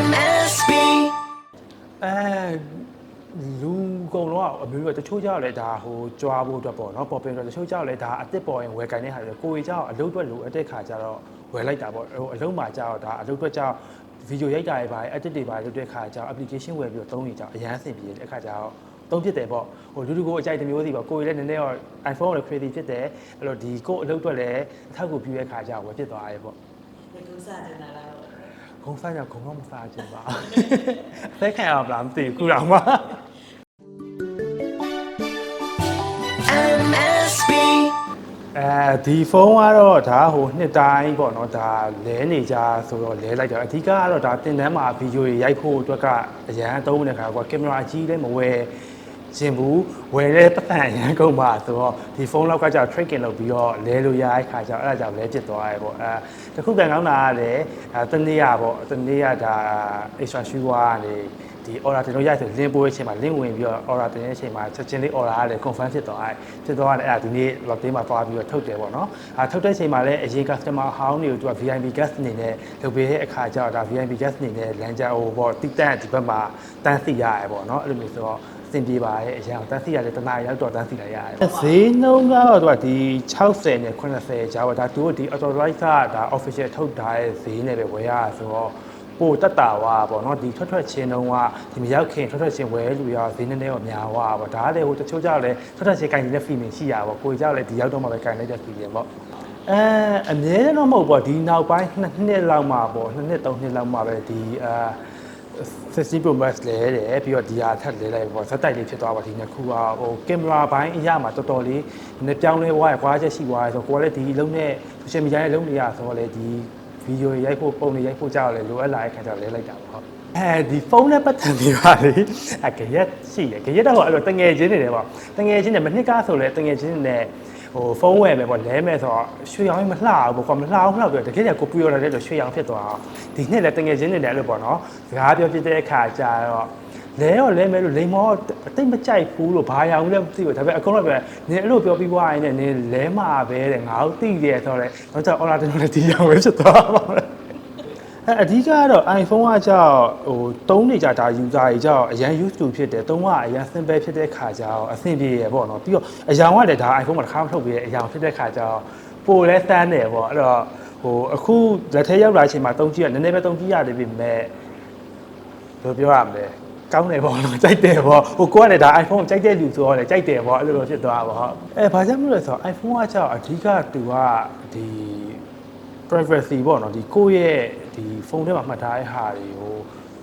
MSB အဲလူကုန်တော့အမျိုးမျိုးတချို့ကြောက်လဲဒါဟိုကြွားဖို့အတွက်ပေါ့နော်ပေါ်ပင်တော့တချို့ကြောက်လဲဒါအစ်စ်ပေါ်ရင်ဝယ်ကင်တဲ့ဟာတွေကိုကြီးကြောက်အလုပ်အတွက်လိုအပ်တဲ့ခါကျတော့ဝယ်လိုက်တာပေါ့ဟိုအလုပ်မှာကြောက်ဒါအလုပ်အတွက်ကြောက်ဗီဒီယိုရိုက်တာတွေပါ edit တွေပါလုပ်တဲ့ခါကျတော့ application ဝယ်ပြီးတော့သုံးနေကြအရန်ဆင်ပြေတဲ့အခါကျတော့သုံးဖြစ်တယ်ပေါ့ဟိုလူလူကိုအကြိုက်တစ်မျိုးစီပေါ့ကိုကြီးလည်းနည်းနည်းတော့ iPhone ကိုလည်း crazy ဖြစ်တယ်အဲ့တော့ဒီကိုအလုပ်အတွက်လည်းအထောက်အကူပြုတဲ့ခါကျတော့ဝယ်ဖြစ်သွားရဲပေါ့ဘယ်လိုစတင်လာလား ဂုံစားကြဂုံတော့မစားချင်ပါအသက်ခံရအောင်လားမသိဘူးခုတော့မှ MSB အဲဒီဖုန်းကတော့ဒါဟိုနှစ်တိုင်းပေါ့နော်ဒါလဲနေကြဆိုတော့လဲလိုက်တာအဓိကကတော့ဒါတင်တန်းမှာဗီဒီယိုတွေရိုက်ဖို့အတွက်ကအရန်သုံးတဲ့ခါကွာကင်မရာအကြီးလည်းမဝယ် ခြင်းဘူးဝယ်တဲ့ပတ်စံအရန်ကုန်ပါဆိုတော့ဒီဖုန်းလောက်ကကြာ tracking လုပ်ပြီးတော့လဲလို့ရတဲ့ခါကျတော့အဲ့ဒါကြောင့်လဲဖြစ်သွားရဲပေါ့အဲတခုကန်ကောင်းတာကလည်းအဲတနေ့ရပေါ့တနေ့ရဒါ extra shoe ကနေဒီ order တင်လို့ရဆို link ပို့တဲ့အချိန်မှာ link ဝင်ပြီးတော့ order တင်တဲ့အချိန်မှာချက်ချင်းလေး order ကလည်း confirm ဖြစ်သွားတယ်ဖြစ်သွားတယ်အဲ့ဒါဒီနေ့ lot သေးမှာသွားပြီးတော့ထုတ်တယ်ပေါ့နော်အဲထုတ်တဲ့အချိန်မှာလည်းအရင် customer ဟောင်းတွေကိုသူက VIP guest အနေနဲ့လုပ်ပေးတဲ့အခါကျတော့ဒါ VIP guest အနေနဲ့လမ်းကြောဟိုပေါ့တိတန့်ဒီဘက်မှာတန်းစီရတယ်ပေါ့နော်အဲ့လိုမျိုးဆိုတော့ စင်ပြေပါရဲ့အရာတန်းစီရတယ်တနားရောက်တော့တန်းစီလိုက်ရတယ်ဈေးနှုန်းကတော့သူကဒီ60နဲ့80ကျော်ဒါသူတို့ဒီ authorize ကဒါ official ထုတ်ထားတဲ့ဈေးနဲ့ပဲဝယ်ရတာဆိုတော့ပိုတက်တာဝါပေါ့နော်ဒီထွက်ထွက်ချင်းတုံးကဒီမရောက်ခင်ထွက်ထွက်ချင်းဝဲလူရဈေးနည်းနည်းတော့များဝါပေါ့ဒါကလည်းဟိုတချို့ကြောက်လဲထွက်ထွက်ချင်းကင်နေတဲ့ feeling ရှိရပါပေါ့ကိုကြောက်လဲဒီရောက်တော့မှပဲကင်လိုက်တဲ့ feeling ပေါ့အဲအမြဲတမ်းတော့မဟုတ်ပေါ့ဒီနောက်ပိုင်းနှစ်နှစ်လောက်မှပေါ့နှစ်နှစ်သုံးနှစ်လောက်မှပဲဒီအာ 60 Pro Max လဲတယ်ပြီးတော့ဒီဟာထပ်လဲလိုက်ပေါ့ဇက်တိုက်လေးဖြစ်သွားပါဒီနှစ်ခုကဟိုကင်မရာဘိုင်းအရာမှာတော်တော်လေးနည်းပြောင်းလဲဝါရကွာချက်ရှိသွားရဆိုကိုကလည်းဒီလုံးနဲ့ social media နဲ့လုံးနေရဆိုတော့လေဒီဗီဒီယိုရိုက်ဖို့ပုံတွေရိုက်ဖို့ကြောက်လဲလိုအပ်လာတဲ့ခါကျတော့လဲလိုက်တာပေါ့အဲဒီဖုန်းနဲ့ပတ်သက်ပြီးပါလေအကြရက်ရှိတယ်ကြရက်တော့အဲ့လိုတငယ်ချင်းတွေတယ်ပေါ့တငယ်ချင်းတွေမနှစ်ကားဆိုလဲတငယ်ချင်းတွေနဲ့ ဟိုဖုန်းဝယ်မယ်ပေါ့လဲမယ်ဆိုတော့ရွှေရောင်းမလှဘူးပေါ့ကွာမလှအောင်လှတော့တကယ်ကြီးကိုပူရတဲ့တော့ရွှေရောင်းဖြစ်သွားအောင်ဒီနှစ်လဲတငယ်ချင်းတွေလည်းအဲ့လိုပေါ့နော်စကားပြောဖြစ်တဲ့အခါကျတော့လဲရောလဲမဲလို့လိန်မောအတိတ်မကြိုက်ဘူးလို့ဘာရအောင်လဲမသိဘူးဒါပေမဲ့အကုန်လုံးပဲနင်အဲ့လိုပြောပြီးွားရင်လည်းနင်လဲမှာပဲတဲ့ငါတို့သိတယ်ဆိုတော့တော့ကြောင့် order တင်လို့လည်းဒီရောင်ပဲဖြစ်သွားပါမယ် အဲအဓိကကတော့ iPhone ကကြောက်ဟိုတုံးနေကြတာ user တွေကြောက်အရန် used to ဖြစ်တယ်တုံးကအရန် simple ဖြစ်တဲ့ခါကျတော့အဆင်ပြေရပေါ့နော်ပြီးတော့အရောင်ကလည်းဒါ iPhone မှာတစ်ခါမထုတ်ပြီးတဲ့အရောင်ဖြစ်တဲ့ခါကျတော့ပိုလဲစမ်းတယ်ပေါ့အဲ့တော့ဟိုအခုလက်ထဲရောက်လာချိန်မှာတုံးကြည့်ရနည်းနည်းပဲတုံးကြည့်ရတယ်ပြီမဲ့ဘယ်လိုပြောရမလဲကောင်းတယ်ပေါ့နော်ကြိုက်တယ်ပေါ့ဟိုကိုကလည်းဒါ iPhone ကိုကြိုက်တဲ့လူဆိုတော့လည်းကြိုက်တယ်ပေါ့အဲ့လိုလိုဖြစ်သွားပါပေါ့အဲဘာကြောင့်မလို့လဲဆိုတော့ iPhone ကကြောက်အဓိကသူကဒီ privacy ပေါ့နော်ဒီကိုယ့်ရဲ့ဒီဖုန်းထဲမှာမှတ်ထားတဲ့ဟာတွေကို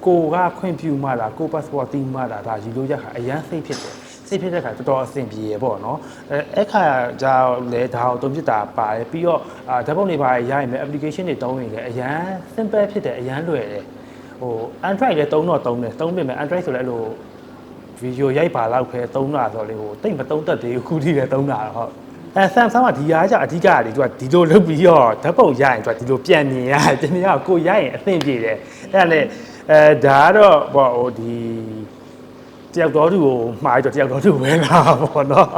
ကိုကခွင့်ပြုမှလားကို passport တီးမှလားဒါယူလို့ရခါအရန်စိတ်ဖြစ်တယ်စိတ်ဖြစ်တဲ့ခါတော်တော်အဆင်ပြေရပေါ့နော်အဲအဲ့ခါကျတော့လေဒါကိုတုံးဖြစ်တာပါတယ်ပြီးတော့အာဓာတ်ပုံတွေပါရရင်လည်း application တွေတုံးရင်လည်းအရန် simple ဖြစ်တယ်အရန်လွယ်တယ်ဟို Android လည်းသုံးတော့သုံးတယ်သုံးပေမဲ့ Android ဆိုလည်းအဲ့လိုဗီဒီယိုရိုက်ပါလောက်ပဲသုံးတာဆိုတော့လေဟိုတိတ်မသုံးတတ်သေးဘူးခုထိလည်းသုံးတာတော့ဟုတ် အဲ Samsung ကဒီဟာကြအဓိကကလေသူကဒီလိုလုပ်ပြီးတော့ဓာတ်ပုံရရင်သူကဒီလိုပြန်မြင်ရတယ်တနည်းအားကိုရရင်အသင့်ပြေတယ်အဲ့ဒါနဲ့အဲဒါကတော့ဘောဟိုဒီတယောက်တော်သူကိုမှားပြီးတော့တယောက်တော်သူဝဲလာပေါ့နော်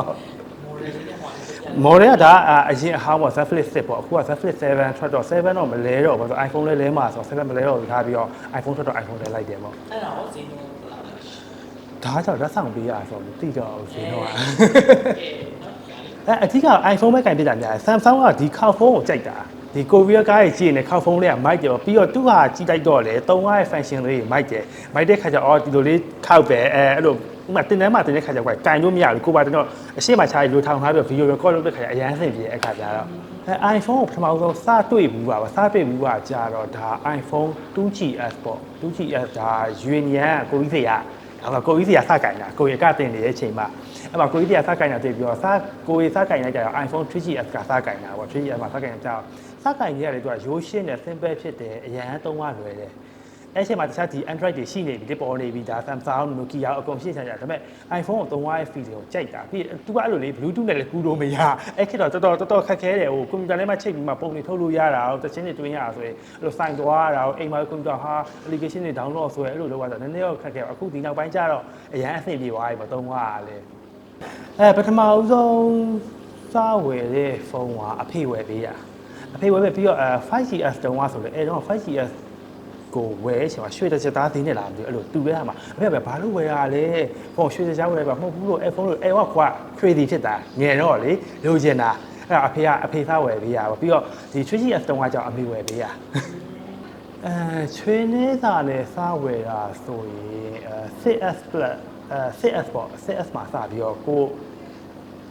မော်ဒယ်နဲ့ဟိုမော်ဒယ်ကဒါအအရင်အဟောင်းပေါ့ Z Flip 6ပေါ့အခုက Z Flip 7ထွက်တော့7တော့မလဲတော့ဘာလို့ iPhone လဲလဲမှာဆိုတော့7မလဲတော့ထားပြီးတော့ iPhone ထွက်တော့ iPhone လဲလိုက်တယ်ပေါ့အဲ့ဒါဟောဈေးနှုန်းဘယ်လောက်လဲဒါကြောင့်လက်ဆောင်ပေးရဆိုတော့မသိတော့ဘူးရှင်တော့ကဲနော် အဲအထက်က iPhone ပဲကင်ပြတာများတယ် Samsung ကဒီခေါက်ဖုန်းကိုကြိုက်တာဒီကိုရီးယားကားကြီးကြည့်နေခေါက်ဖုန်းလေးကမိုက်တယ်ပေါ့ပြီးတော့သူ့ဟာကြီးတိုက်တော့လေသုံးရတဲ့ function လေးတွေမိုက်တယ်မိုက်တဲ့ခါကျအော်ဒီလိုလေးခောက်ပဲအဲအဲ့လိုဥမာတင်တန်းမှာတင်တဲ့ခါကျကွာကင်လို့မရဘူးကိုပါတော့အရှိမချာလိုထောင်ထားပြီးဗီဒီယို record လုပ်တဲ့ခါကျအရန်ဆင်ပြေအခါကျတော့အဲ iPhone ကိုပထမဆုံးစတွေ့ဘူးပါစတွေ့ဘူးပါကြာတော့ဒါ iPhone 2GS ပေါ့ 2GS ဒါ Union ကိုကြီးဖေးရအဲ့မှာကိုကြီးစီကစကင်တာကိုရီကတင်နေတဲ့အချိန်မှာ အဲ့မှာကိုကြီးစီကစကင်တာတွေ့ပြီးတော့စကိုရီစကင်လိုက်ကြတော့ iPhone 3GS ကစကင်တာပေါ့ 3GS မှာစကင်ကြတော့စကင်ကြီးကလေသူကရိုးရှင်းတယ် simple ဖြစ်တယ်အရန်သုံးရလွယ်တယ်အဲ့ချိန်မှာတခြားဒီ Android တွေရှိနေပြီဒီပေါ်နေပြီဒါ Samsung Nokia အကုန်ရှင်းချင်ကြတယ်ဒါပေမဲ့ iPhone ကိုသုံးရတဲ့ feel ကိုကြိုက်တာပြီးသူကအဲ့လိုလေ Bluetooth နဲ့လည်းကူးလို့မရအဲ့ခေတ်တော့တော်တော်တော်တော်ခက်ခဲတယ်ဟိုကွန်ပျူတာထဲမှာချိန်ပြီးမှပုံတွေထုတ်လို့ရတာတချင်းတွေတွင်းရတာဆိုရင်အဲ့လိုစိုင်သွားရတာအိမ်မှာကွန်ပျူတာဟာ application တွေ download ဆိုရင်အဲ့လိုလုပ်ရတာနည်းနည်းတော့ခက်ခဲပါအခုဒီနောက်ပိုင်းကျတော့အရန်အဆင်ပြေသွားပြီပေါ့သုံးရတာလေ အဲပထမဦးဆုံးစားဝယ်တဲ့ဖုန်းကအဖေဝယ်ပေးတာအဖေဝယ်ပေးပြီးတော့အဲ 5GS တုံးကဆိုလေအဲတော့ 5GS ကိုဝယ်ရှင်မှာရွှေတစ်ချက်သားသေးနဲ့လာမသိဘူးအဲ့လိုတူရဲမှာအဖေကဘာလို့ဝယ်ရလဲဖုန်းရွှေတစ်ချက်ဝယ်ပါမဟုတ်ဘူးလို့အဲ့ဖုန်းလို့အဲ့ဟောကွာရွှေဒီဖြစ်တာငယ်တော့လေလိုချင်တာအဲ့ဒါအဖေကအဖေသားဝယ်ပေးရပါပြီးတော့ဒီ 3G S တုံးကကြောင့်အမေဝယ်ပေးရအဲချွေနေတာနဲ့စားဝယ်တာဆိုရင်အဲ 6S Plus အဲ 6S ပေါ့ 6S မှာစပြီးတော့ကို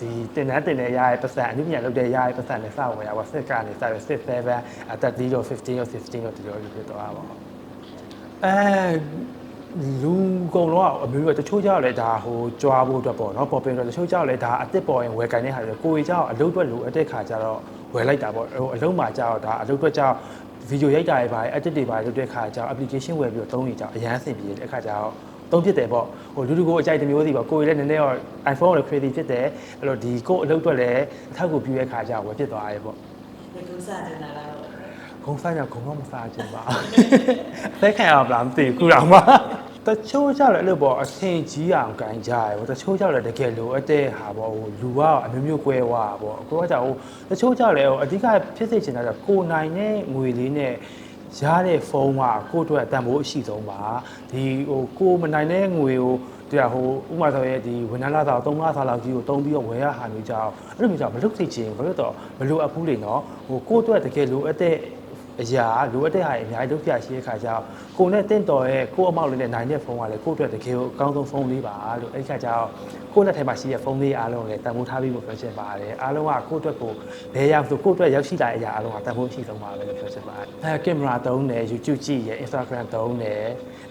ဒီတင်တန်းတင်နေရတဲ့ပတ်စံအနည်းငယ်လောက်တဲ့ရတဲ့ပတ်စံနဲ့စဝယ်ရပါ6ကနေစပြီး6 7အသက်30တော့15တော့16တော့ဒီလိုလိုဖြစ်သွားပါတော့အဲလူကုံတော့အမျိုးမျိုးတချို့ကြောက်လဲဒါဟိုကြွားဖို့အတွက်ပေါ့နော်ပေါ်ပင်တော့တချို့ကြောက်လဲဒါအစ်စ်ပေါ်ရင်ဝယ်ကန်တဲ့ဟာတွေကိုကြီးကြောက်အလုပ်အတွက်လိုအပ်တဲ့ခါကျတော့ဝယ်လိုက်တာပေါ့ဟိုအလုံးမှာကြောက်ဒါအလုပ်အတွက်ကြောက်ဗီဒီယိုရိုက်တာတွေပါ edit တွေပါလုပ်တဲ့ခါကျတော့ application ဝယ်ပြီးတော့သုံးနေကြအရန်အဆင်ပြေတဲ့အခါကျတော့ သုံးဖြစ်တယ်ပေါ့ဟိုလူလူကိုအကြိုက်တစ်မျိုးစီပေါ့ကိုယ်လည်းနည်းနည်းတော့ iPhone ကိုလည်း crazy ဖြစ်တယ်အဲ့တော့ဒီကိုယ်အလုပ်အတွက်လည်းအထောက်အကူပြုတဲ့ခါကျတော့ဝယ်ဖြစ်သွားတယ်ပေါ့ဘယ်သူစားတင်လာလားဂုံစားကြဂုံတော့မစားချင်ပါဘူးအသက်ခံရပါလားမသိဘူးခုတော့မှတချို့ကြလည်းအဲ့လိုပေါ့အထင်ကြီးအောင်ဂိုင်းကြရပေါ့တချို့ကြလည်းတကယ်လိုအပ်တဲ့ဟာပေါ့ဟိုလူကအမျိုးမျိုးကွဲဝါပေါ့ကိုကကြောင့်ဟိုတချို့ကြလည်းဟိုအဓိကဖြစ်စေချင်တာကကိုနိုင်တဲ့ငွေလေးနဲ့ ရတဲ့ဖုန်းကကိုယ့်အတွက်တန်ဖိုးအရှိဆုံးပါဒီဟိုကိုမနိုင်တဲ့ငွေကိုတရားဟိုဥမာဆိုရဲဒီဝန်ထမ်းလာတာ3လစာလောက်ကြီးကိုတုံးပြီးတော့ဝယ်ရဟာမျိုးကြောင့်အဲ့လိုမျိုးကြောင့်မလုပ်သိချင်ဘာလို့တော့မလိုအပ်ဘူးလေနော်ဟိုကိုယ့်အတွက်တကယ်လိုအပ်တဲ့ အရာလိုအပ်တဲ့ဟာတွေအများကြီးလုပ်ပြရှိတဲ့ခါကျတော့ကိုနဲ့တင့်တော်ရဲ့ကိုအမောက်လေးနဲ့နိုင်တဲ့ဖုန်းကလည်းကိုယ့်အတွက်တကယ်အကောင်းဆုံးဖုန်းလေးပါလို့အဲ့ဒီခါကျတော့ကိုလက်ထဲမှာရှိတဲ့ဖုန်းလေးအားလုံးလည်းတန်ဖိုးထားပြီးလို့ပြောချင်ပါတယ်အားလုံးကကိုယ့်အတွက်ကိုဘယ်ရောက်ဆိုကိုယ့်အတွက်ရောက်ရှိလာတဲ့အရာအားလုံးကတန်ဖိုးရှိဆုံးပါပဲလို့ပြောချင်ပါတယ်အဲကင်မရာသုံးတယ် YouTube ကြည့်ရ Instagram သုံးတယ်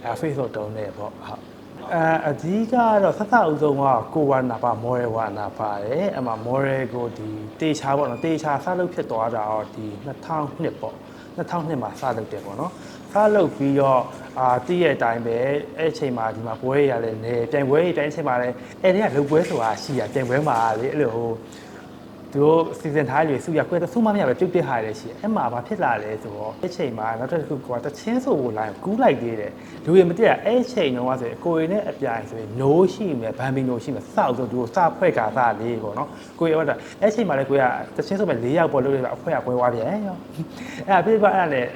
အဲ Facebook သုံးတယ်ပေါ့ဟုတ်အဲအဓိကတော့ဆက်စအုပ်ဆုံးကကိုဝါနာပါ model ဝါနာပါတယ်အမှ model ကိုဒီတေချာပေါ့နော်တေချာစလုပ်ဖြစ်သွားတာတော့ဒီ2002ပေါ့ 2002မှာစလုပ်တယ်ပေါ့နော်စလုပ်ပြီးတော့အာတည့်ရဲ့အတိုင်းပဲအဲ့အချိန်မှာဒီမှာပွဲရရလဲနေပြိုင်ပွဲရတိုင်းအချိန်မှာလဲအဲ့ဒီကလုပ်ပွဲဆိုတာရှိရပြိုင်ပွဲမှာလေအဲ့လိုဟို သူတို့စီစဉ်ထားတယ်စုရခွဲတဆုမမရပဲပြုတ်ပြစ်ထားရတယ်ရှိတယ်အဲ့မှာဘာဖြစ်လာလဲဆိုတော့အဲ့ချိန်မှာနောက်တစ်ခုကတချင်းဆိုကိုလိုက်ကူးလိုက်သေးတယ်လူတွေမသိရအဲ့ချိန်တော့ဆိုရင်ကိုရီနဲ့အပြိုင်ဆိုရင် no ရှိမယ်ဗန်ဘီ no ရှိမယ်စောက်ဆိုသူတို့စဖွဲ့ကာစားလေးပေါ့နော်ကိုရီကတော့အဲ့ချိန်မှာလည်းကိုရီကတချင်းဆိုမဲ့၄ယောက်ပေါ်လို့ရအဖွဲကပွဲသွားပြန်ရောအဲ့ဒါပြပြအဲ့ဒါလည်း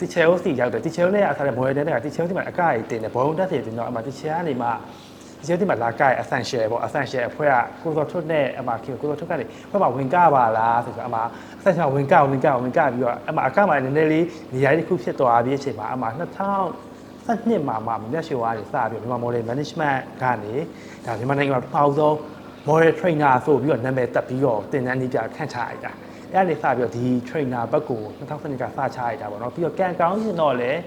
တီချယ်ဟိုစီရောက်တယ်တီချယ်နဲ့အစားတဲ့မော်ဒယ်နဲ့ကတီချယ်စီမှာအကကြီးတင်တယ်ဘောလုံးတက်စီတင်တော့အမှတီချယ်ကနေမှ ဒီကျဒီမှာလာကဲ essential ပေါ့ essential အဖွဲ့ကကိုစောထွတ်နဲ့အမကိုစောထွတ်ကနေဖွဲ့မှာဝင်ကပါလားဆိုတော့အမ essential ဝင်ကဝင်ကဝင်ကပြီးတော့အမအကမှနည်းနည်းလေးနေရာတစ်ခုဖြစ်သွားပြီးအချိန်မှာအမ2012မှာမှမျက်ရှိုးအားတွေစပြီးမြန်မာ model management ကနေဒါမြန်မာနိုင်ငံမှာပထမဆုံး model trainer ဆိုပြီးတော့နာမည်တက်ပြီးတော့တင်တန်းနေပြခန့်ချလိုက်တာအဲ့ဒါလေးစပြီးတော့ဒီ trainer ဘက်ကို2012ကစချလိုက်တာပေါ့နော်ပြီးတော့ကန်ကောင်းရှင်တော့လည်း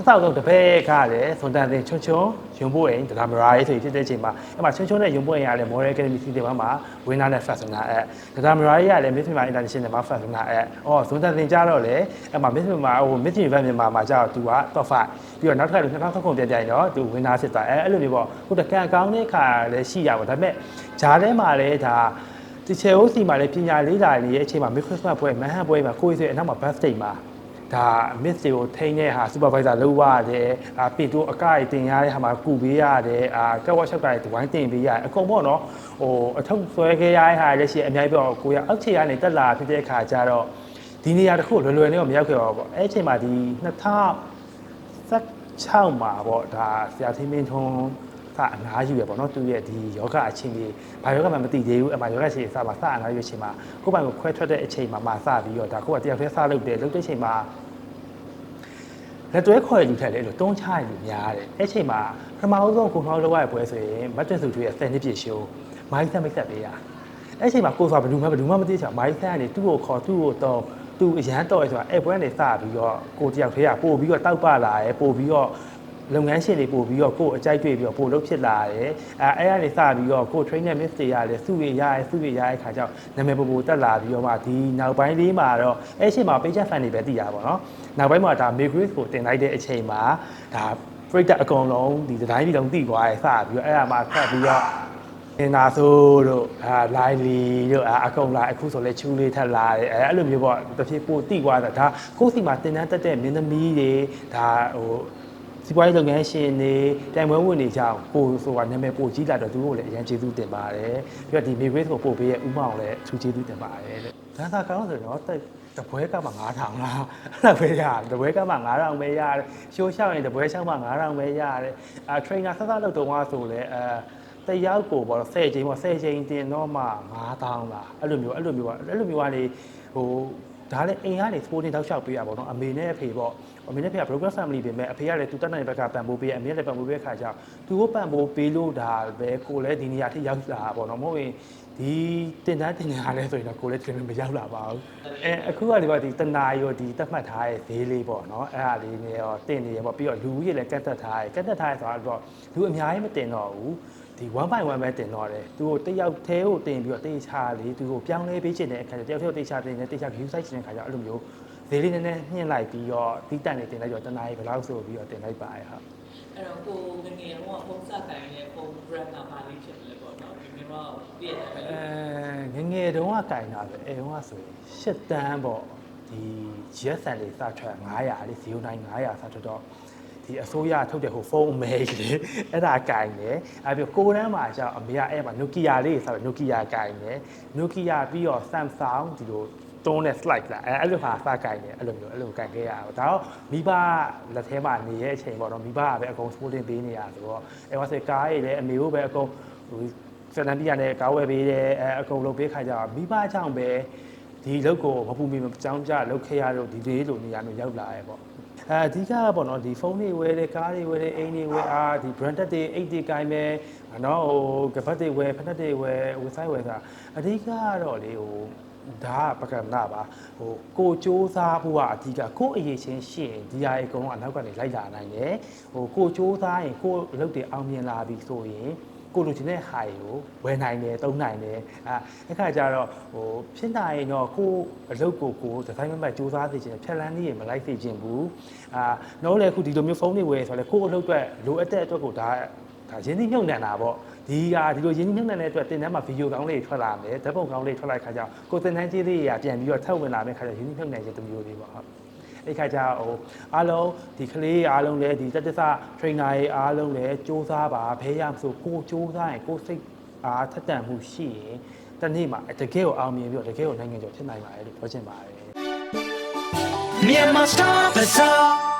အဆောက်တော့တပည့်ကလည်းစွန်တန်တင်ချွန်းချွန်းရုံဖို့အိမ်ဒလာမရာရေးဆိုဖြစ်တဲ့အချိန်မှာအဲ့မှာချွန်းချွန်းနဲ့ရုံဖို့အိမ်ကလည်း Model Academy စီတင်မှာ winner နဲ့ fastener အဲ့ဒလာမရာရေးကလည်း Miss Myanmar International မှာ fastener အဲ့အော်စွန်တန်တင်ကြတော့လေအဲ့မှာ Miss Myanmar ဟို Miss Universe မြန်မာမှာကြာတော့သူက top 5ပြီးတော့နောက်တစ်ခါ2019ပြန်ပြန်တော့သူ winner ဖြစ်သွားအဲ့အဲ့လိုမျိုးပေါ့ခုတကန်ကောင်းတဲ့ခါလည်းရှိရပါဒါပေမဲ့ဂျားထဲမှာလည်းဒါဒီချေအိုစီမှာလည်းပညာလေးလာနေတဲ့အချိန်မှာ Miss Christmas ပွဲမဟန်ပွဲမှာကိုယ်ဆိုအနောက်မှာ birthday မှာ ဒါ miss တွေကိုထိန်းတဲ့ဟာ supervisor လုပ်ရတယ်အာပင်တိုးအကရတင်ရတဲ့ဟာမှာကူပေးရတယ်အာကက်ဝက်ရှော့ကရဒီဝိုင်းတင်ပေးရတယ်အကုန်ပေါ့နော်ဟိုအထုပ်ဆွဲခဲ့ရတဲ့ဟာလည်းရှိအများကြီးပြောကိုရအောက်ခြေကနေတက်လာဖြစ်တဲ့အခါကျတော့ဒီနေရာတစ်ခုလွယ်လွယ်နဲ့တော့မရောက်ခဲ့ပါဘူးပေါ့အဲ့အချိန်မှာဒီ2016မှာပေါ့ဒါဆရာသင်းမင်းထွန်းကအနားယူရပေါ့နော်သူရဲ့ဒီယောဂအချင်းကြီးဘာယောဂမှမသိသေးဘူးအမှယောဂအချင်းစမှာစအနားယူအချိန်မှာကိုယ့်ဘိုင်ကိုခွဲထွက်တဲ့အချိန်မှာမှစပြီးတော့ဒါကိုကတယောက်တည်းစလုပ်တယ်လုပ်တဲ့အချိန်မှာ လက်တွဲခေါ်ရလူထက်လေလို့တုံးချရလူများတယ်အဲ့ချိန်မှာပထမဦးဆုံးကိုခေါင်းလောက်ရပွဲဆိုရင်မတ်တင်စုထွေးရဲ့10နှစ်ပြည့်ရှိုးမိုင်းဆက်မိတ်ဆက်ပေးရအဲ့ချိန်မှာကိုဆိုဘယ်သူမှဘယ်သူမှမသိချင်မိုင်းဆက်ကနေသူ့ကိုခေါ်သူ့ကိုတော့သူအရန်တော့ရဆိုတာအဲ့ပွဲကနေစပြီးတော့ကိုတယောက်တည်းကပို့ပြီးတော့တောက်ပလာရယ်ပို့ပြီးတော့ လုပ်ငန်းရှင်တွေပို့ပြီးတော့ကိုယ်အကြိုက်တွေ့ပြီးတော့ပို့လုပ်ဖြစ်လာတယ်အဲအဲ့ဒါနေစပြီးတော့ကိုယ် trainer miss တွေရတယ်စုရရရစုရရတဲ့ခါကျတော့နာမည်ပို့ပို့တက်လာပြီးတော့မှဒီနောက်ပိုင်းလေးမှာတော့အဲ့ရှင်းမှာ page fan တွေပဲတည်ရပါတော့နောက်ပိုင်းမှာဒါ Megris ကိုတင်လိုက်တဲ့အချိန်မှာဒါပြိတ္တအကုန်လုံးဒီဒီတိုင်းပြည်လုံးတည်သွားတယ်စပြီးတော့အဲ့ဒါမှဖတ်ပြီးတော့အင်နာဆိုတို့အာလိုင်းလီတို့အာအကုန်လာအခုဆိုလဲချူလေးထက်လာတယ်အဲအဲ့လိုမျိုးပေါ့တစ်ဖြည်းပို့တိသွားတာဒါကိုယ့်စီမှာတင်တန်းတက်တဲ့မင်းသမီးတွေဒါဟို စီးပွားရေးလုပ်ငန်းရှင်တွေတိုင်ပွဲဝင်နေကြအောင်ကိုဆိုတာနာမည်ပို့ကြီးလာတော့သူတို့ကိုလည်းအရင်ကျေးဇူးတင်ပါတယ်ပြီးတော့ဒီ Mayway ကိုပို့ပေးရဲ့ဥမအောင်လည်းသူကျေးဇူးတင်ပါတယ်တဲ့ဒါသာကောင်းဆိုတော့တက်တပွဲကမှ9000လားအဲ့ဒါပဲရတယ်တပွဲကမှ9000ပဲရတယ်ရှိုးရှောက်ရင်တပွဲရှောက်မှ9000ပဲရတယ်အာ trainer ဆက်ဆက်လုပ်တော့ဆိုလဲအဲတယောက်ကိုပေါ့10ချိန်ပေါ့10ချိန်တင်တော့မှ9000လားအဲ့လိုမျိုးအဲ့လိုမျိုးကအဲ့လိုမျိုးကနေဟိုဒါလည်းအိမ်ကနေ sporting တောက်လျှောက်ပေးရပါတော့အမေနဲ့အဖေပေါ့ အမေနဲ့ဖေက broker family ပြင်မဲ့အဖေကလည်းသူတက်နိုင်ဘက်ကပံ့ပိုးပေးအမေကလည်းပံ့ပိုးပေးခါကျသူကိုပံ့ပိုးပေးလို့ဒါပဲကိုလည်းဒီနေရာထိရောက်လာတာပေါ့နော်မဟုတ်ရင်ဒီတင်တန်းတင်နေတာလဲဆိုရင်တော့ကိုလည်းတင်မရောက်လာပါဘူးအဲအခုကဒီကဒီတနာရောဒီတက်မှတ်ထားတဲ့ဈေးလေးပေါ့နော်အဲ့ဒါလေးနဲ့ရောတင်နေရပေါ့ပြီးတော့လူကြီးလည်းကတ်တက်ထားတယ်ကတ်တက်ထားရဆိုတော့လူအများကြီးမတင်တော့ဘူးဒီ1 by 1ပဲတင်တော့တယ်သူကိုတယောက်သေးကိုတင်ပြီးတော့တေးချလေးသူကိုပြောင်းလဲပေးချင်တဲ့အခါကျတယောက်သေးကိုတေးချတင်နေတေးချ view site ချင်တဲ့အခါကျအဲ့လိုမျိုး ဈေးလေးနည်းနည်းညှင့်လိုက်ပြီးတော့တီးတန့်နေတင်လိုက်တော့တနာရီဘယ်လောက်ဆိုပြီးတော့တင်လိုက်ပါရဲ့ဟုတ်အဲ့တော့ကိုငငယ်တော့ဖုန်းစကိုင်းနဲ့ဖုန်း brand ကပါလိမ့်ဖြစ်တယ်ပေါ့နော်ဒီမျိုးတော့ပြည့်တယ်ပဲအဲငယ်ငယ်တုန်းကကင်တာပဲအဲတုန်းကဆိုရင်ရှစ်တန်းပေါ့ဒီရက်ဆန်လေးစထွက်900လေး09 900စထွက်တော့ဒီအစိုးရထုတ်တဲ့ဟိုဖုန်းအမဲကြီးလေအဲ့ဒါကင်တယ်အဲ့ပြီးကိုရမ်းမှာကျတော့အမေကအဲ့မှာ Nokia လေးဆိုတော့ Nokia ကင်တယ် Nokia ပြီးတော့ Samsung ဒီလို တွန်းတဲ့ slide လာအဲအဲ့လိုဟာစကင်တယ်အဲ့လိုမျိုးအဲ့လိုကင်ခဲ့ရတာဒါတော့မိဘလက်ထဲမှာနေရဲ့အချိန်ပေါ့နော်မိဘကပဲအကုန် supporting ပေးနေရဆိုတော့အဲ့မှာဆိုကားရည်လည်းအမေတို့ပဲအကုန်ဟိုစတန်တီးရနဲ့ကားဝယ်ပေးတယ်အဲအကုန်လုပ်ပေးခါကြတော့မိဘကြောင့်ပဲဒီလုပ်ကိုမပူမီမကြောင်းကြလုပ်ခဲ့ရတော့ဒီလေးလိုနေရာမျိုးရောက်လာရဲပေါ့အဲအဓိကပေါ့နော်ဒီဖုန်းတွေဝယ်တယ်ကားတွေဝယ်တယ်အိမ်တွေဝယ်အားဒီ branded တွေအိတ်တွေကိုင်းမယ်နော်ဟိုကပတ်တွေဝယ်ဖက်တွေဝယ် website ဝယ်တာအဓိကကတော့လေဟို ဒါကပကံနာပါဟိုကိုစ조사ဖို့ကအဓိကကိုအရေးချင်းရှိရင်ဒီဟာအကုန်လုံးအနောက်ကနေလိုက်လာနိုင်တယ်ဟိုကိုစ조사ရင်ကိုအလုပ်တွေအောင်မြင်လာပြီဆိုရင် ကိုလိုချင်တဲ့ဟာတွေကိုဝယ်နိုင်တယ်သုံးနိုင်တယ်အဲအခါကျတော့ဟိုဖြစ်နိုင်ရင်တော့ကိုအလုပ်ကိုကိုဒီဇိုင်းမမတ်စူးစမ်းသိချင်တယ်ဖြတ်လန်းလေးတွေမလိုက်သိချင်ဘူးအာတော့လေအခုဒီလိုမျိုးဖုန်းတွေဝယ်ဆိုတော့လေကိုအလုပ်အတွက်လိုအပ်တဲ့အတွက်ကိုဒါဒါရင်းနှီးမြှုပ်နှံတာပေါ့ ဒီဟာဒီလိုရင်းနှီးမြှုပ်နှံတဲ့အတွက်တင်တန်းမှာဗီဒီယိုကောင်းလေးထွက်လာမယ်ဓာတ်ပုံကောင်းလေးထွက်လာခါကျတော့ကိုတင်တန်းကြီးလေးတွေကပြန်ပြီးတော့ထပ်ဝင်လာမယ့်ခါကျရင်းနှီးမြှုပ်နှံခြင်းတစ်မျိုးလေးပေါ့ဟုတ်အဲ့ခါကျဟိုအားလုံးဒီကလေးအားလုံးလည်းဒီတက်တဆ trainer တွေအားလုံးလည်းစူးစမ်းပါဘဲရမဆိုကိုစူးစမ်းရင်ကိုစိတ်အားထက်တန်မှုရှိရင်တနေ့မှာတကယ်ကိုအောင်မြင်ပြီးတော့တကယ်ကိုနိုင်ငံကျော်ဖြစ်နိုင်ပါတယ်လို့ပြောချင်ပါတယ် Myanmar Star Bazaar